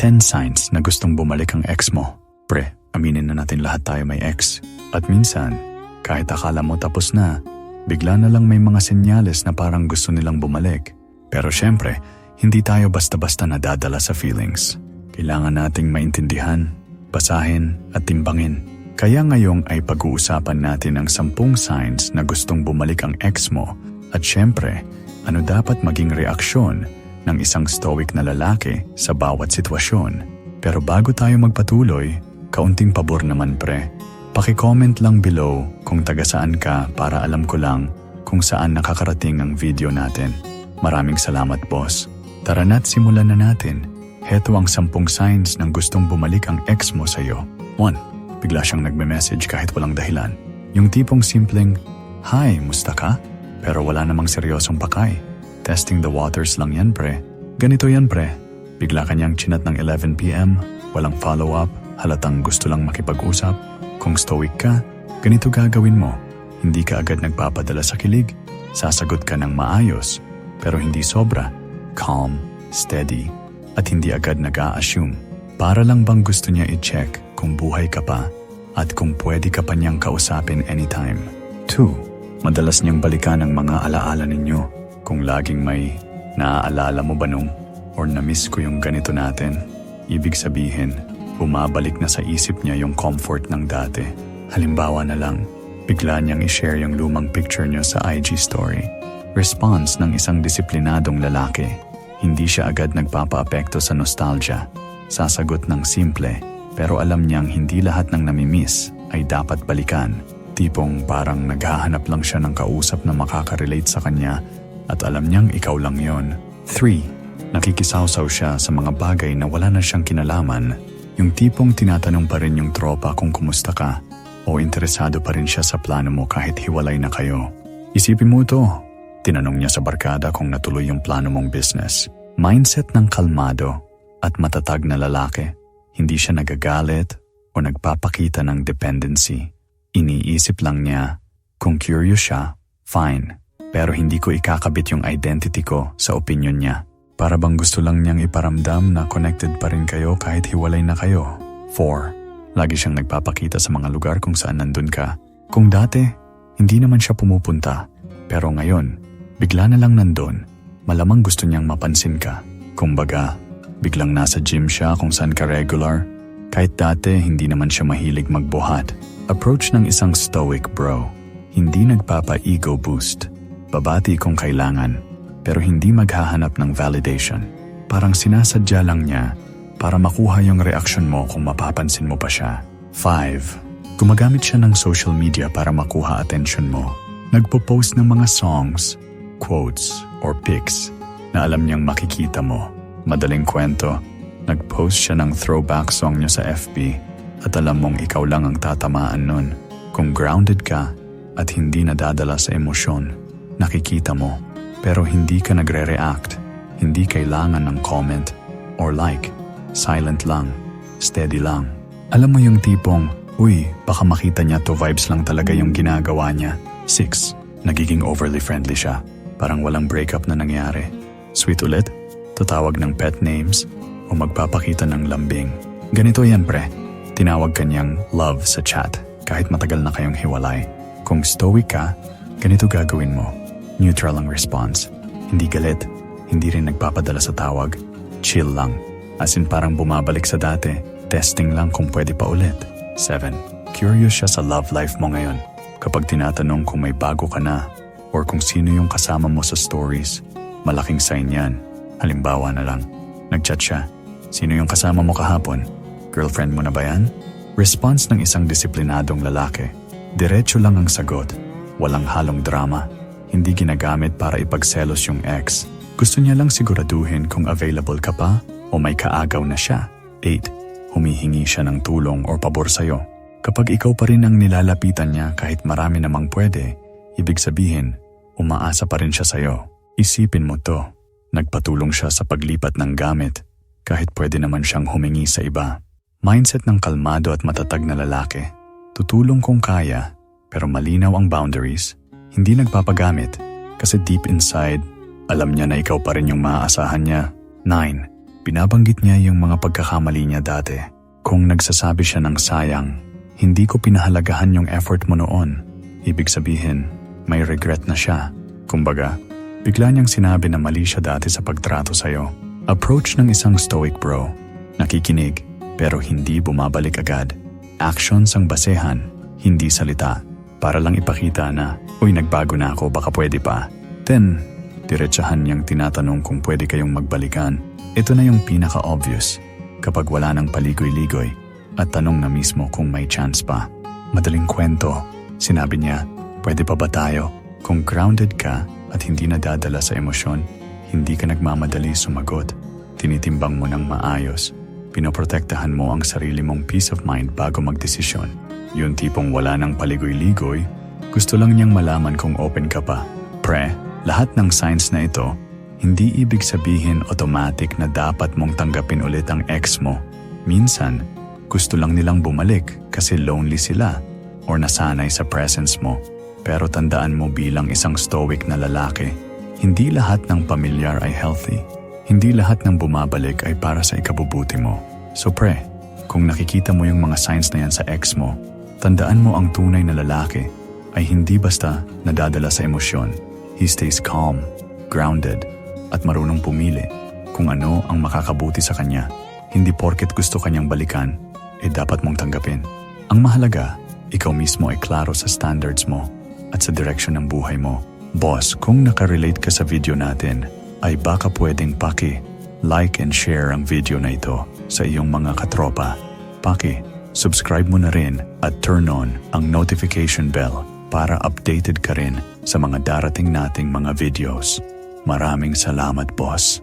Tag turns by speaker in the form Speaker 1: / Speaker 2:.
Speaker 1: 10 signs na gustong bumalik ang ex mo. Pre, aminin na natin lahat tayo may ex. At minsan, kahit akala mo tapos na, bigla na lang may mga senyales na parang gusto nilang bumalik. Pero syempre, hindi tayo basta-basta nadadala sa feelings. Kailangan nating maintindihan, basahin at timbangin. Kaya ngayong ay pag-uusapan natin ang sampung signs na gustong bumalik ang ex mo at syempre, ano dapat maging reaksyon ng isang stoic na lalaki sa bawat sitwasyon. Pero bago tayo magpatuloy, kaunting pabor naman pre. Paki-comment lang below kung taga saan ka para alam ko lang kung saan nakakarating ang video natin. Maraming salamat boss. Tara na't simulan na natin. Heto ang sampung signs ng gustong bumalik ang ex mo sa'yo. 1. Bigla siyang nagme-message kahit walang dahilan. Yung tipong simpleng, Hi, musta ka? Pero wala namang seryosong pakay. Testing the waters lang yan pre. Ganito yan pre. Bigla kanyang chinat ng 11pm, walang follow-up, halatang gusto lang makipag-usap. Kung stoic ka, ganito gagawin mo. Hindi ka agad nagpapadala sa kilig. Sasagot ka ng maayos, pero hindi sobra. Calm, steady, at hindi agad nag assume Para lang bang gusto niya i-check kung buhay ka pa at kung pwede ka pa niyang kausapin anytime. 2. Madalas niyang balikan ang mga alaala ninyo kung laging may naaalala mo ba nung or na-miss ko yung ganito natin. Ibig sabihin, bumabalik na sa isip niya yung comfort ng dati. Halimbawa na lang, bigla niyang i-share yung lumang picture niyo sa IG story. Response ng isang disiplinadong lalaki. Hindi siya agad nagpapaapekto sa nostalgia. Sasagot ng simple, pero alam niyang hindi lahat ng namimiss ay dapat balikan. Tipong parang naghahanap lang siya ng kausap na makaka-relate sa kanya at alam niyang ikaw lang yon. 3. Nakikisawsaw siya sa mga bagay na wala na siyang kinalaman. Yung tipong tinatanong pa rin yung tropa kung kumusta ka o interesado pa rin siya sa plano mo kahit hiwalay na kayo. Isipin mo to. Tinanong niya sa barkada kung natuloy yung plano mong business. Mindset ng kalmado at matatag na lalaki. Hindi siya nagagalit o nagpapakita ng dependency. Iniisip lang niya, kung curious siya, fine. Pero hindi ko ikakabit yung identity ko sa opinion niya. Para bang gusto lang niyang iparamdam na connected pa rin kayo kahit hiwalay na kayo. 4. Lagi siyang nagpapakita sa mga lugar kung saan nandun ka. Kung dati, hindi naman siya pumupunta. Pero ngayon, bigla na lang nandun. Malamang gusto niyang mapansin ka. Kumbaga, biglang nasa gym siya kung saan ka regular. Kahit dati, hindi naman siya mahilig magbuhat. Approach ng isang stoic bro. Hindi nagpapa-ego boost. Babati kung kailangan, pero hindi maghahanap ng validation. Parang sinasadya lang niya para makuha yung reaksyon mo kung mapapansin mo pa siya. 5. Gumagamit siya ng social media para makuha attention mo. Nagpo-post ng mga songs, quotes, or pics na alam niyang makikita mo. Madaling kwento, nag-post siya ng throwback song niya sa FB at alam mong ikaw lang ang tatamaan nun. Kung grounded ka at hindi nadadala sa emosyon, nakikita mo pero hindi ka nagre-react. Hindi kailangan ng comment or like. Silent lang. Steady lang. Alam mo yung tipong, uy, baka makita niya to vibes lang talaga yung ginagawa niya. 6. Nagiging overly friendly siya. Parang walang breakup na nangyari. Sweet ulit? Tatawag ng pet names o magpapakita ng lambing. Ganito yan pre. Tinawag kanyang love sa chat kahit matagal na kayong hiwalay. Kung stoic ka, ganito gagawin mo. Neutral ang response. Hindi galit, hindi rin nagpapadala sa tawag. Chill lang. As in parang bumabalik sa dati. Testing lang kung pwede pa ulit. 7. Curious siya sa love life mo ngayon. Kapag tinatanong kung may bago ka na or kung sino yung kasama mo sa stories, malaking sign yan. Halimbawa na lang, nagchat siya. Sino yung kasama mo kahapon? Girlfriend mo na ba yan? Response ng isang disiplinadong lalaki. Diretso lang ang sagot. Walang halong drama. Hindi ginagamit para ipagselos yung ex. Gusto niya lang siguraduhin kung available ka pa o may kaagaw na siya. 8. Humihingi siya ng tulong o pabor sa'yo. Kapag ikaw pa rin ang nilalapitan niya kahit marami namang pwede, ibig sabihin, umaasa pa rin siya sa'yo. Isipin mo to. Nagpatulong siya sa paglipat ng gamit kahit pwede naman siyang humingi sa iba. Mindset ng kalmado at matatag na lalaki. Tutulong kung kaya, pero malinaw ang boundaries. Hindi nagpapagamit kasi deep inside, alam niya na ikaw pa rin yung maaasahan niya. 9. Binabanggit niya yung mga pagkakamali niya dati. Kung nagsasabi siya ng sayang, hindi ko pinahalagahan yung effort mo noon. Ibig sabihin, may regret na siya. Kumbaga, bigla niyang sinabi na mali siya dati sa pagtrato sa'yo. Approach ng isang stoic bro. Nakikinig, pero hindi bumabalik agad. Actions ang basehan, hindi salita. Para lang ipakita na, uy nagbago na ako, baka pwede pa. Then, diretsahan niyang tinatanong kung pwede kayong magbalikan. Ito na yung pinaka-obvious. Kapag wala ng paligoy-ligoy at tanong na mismo kung may chance pa. Madaling kwento. Sinabi niya, pwede pa ba tayo? Kung grounded ka at hindi nadadala sa emosyon, hindi ka nagmamadali sumagot. Tinitimbang mo ng maayos. Pinoprotektahan mo ang sarili mong peace of mind bago magdesisyon. Yung tipong wala ng paligoy-ligoy, gusto lang niyang malaman kung open ka pa. Pre, lahat ng signs na ito, hindi ibig sabihin automatic na dapat mong tanggapin ulit ang ex mo. Minsan, gusto lang nilang bumalik kasi lonely sila or nasanay sa presence mo. Pero tandaan mo bilang isang stoic na lalaki, hindi lahat ng pamilyar ay healthy. Hindi lahat ng bumabalik ay para sa ikabubuti mo. So pre, kung nakikita mo yung mga signs na yan sa ex mo, tandaan mo ang tunay na lalaki ay hindi basta nadadala sa emosyon. He stays calm, grounded, at marunong pumili kung ano ang makakabuti sa kanya. Hindi porket gusto kanyang balikan, eh dapat mong tanggapin. Ang mahalaga, ikaw mismo ay klaro sa standards mo at sa direksyon ng buhay mo. Boss, kung nakarelate ka sa video natin, ay baka pwedeng paki, like and share ang video na ito sa iyong mga katropa. Paki, subscribe mo na rin at turn on ang notification bell para updated ka rin sa mga darating nating mga videos. Maraming salamat, boss.